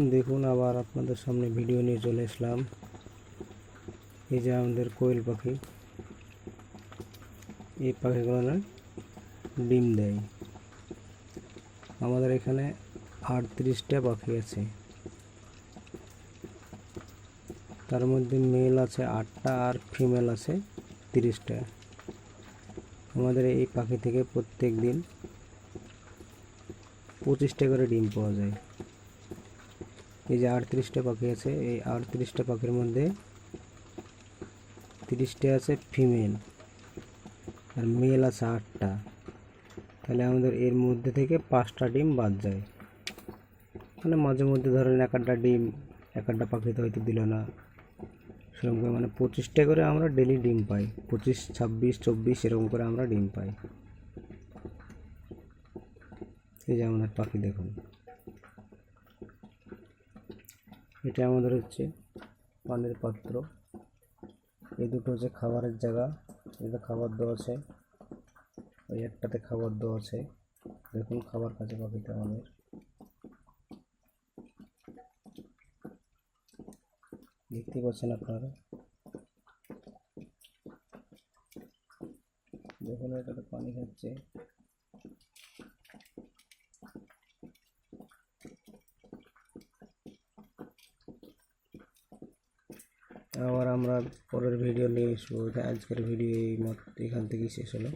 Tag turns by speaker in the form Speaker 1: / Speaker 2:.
Speaker 1: দেখুন আবার আপনাদের সামনে ভিডিও নিয়ে চলে আসলাম। এই যে আমাদের কোয়েল পাখি। এই পাখিগুলো না ডিম দেয়। আমাদের এখানে আটত্রিশটা পাখি আছে। তার মধ্যে মেল আছে আটটা আর ফিমেল আছে তিরিশটা। আমাদের এই পাখি থেকে প্রত্যেক দিন পঁচিশটা করে ডিম পাওয়া যায়। এই যে আটত্রিশটা পাখি আছে, এই আটত্রিশটা পাখির মধ্যে তিরিশটা আছে ফিমেল আর মেল আছে আটটা। তাহলে আমাদের এর মধ্যে থেকে পাঁচটা ডিম বাদ যায়। মানে মাঝে মধ্যে ধরেন এক একটা ডিম এক একটা পাখিতে হয়তো দিল না। সেরকম করে মানে পঁচিশটা করে আমরা ডেলি ডিম পাই। পঁচিশ, ছাব্বিশ, চব্বিশ এরকম করে আমরা ডিম পাই। এই যে আমাদের পাখি দেখুন। এটা আমাদের হচ্ছে পানির পাত্র। এই দুটো হচ্ছে খাবারের জায়গা। এটা খাবার দেওয়া আছে, ওই একটাতে খাবার দেওয়া আছে। দেখুন খাবার কাছে পাখিতে আমাদের। দেখতে পাচ্ছেন আপনারা? দেখুন এটাতে পানি খাচ্ছে। আবার আমরা পরের ভিডিও নিয়ে আসব আজকের ভিডিও এই এখান থেকেই শেষ হলো।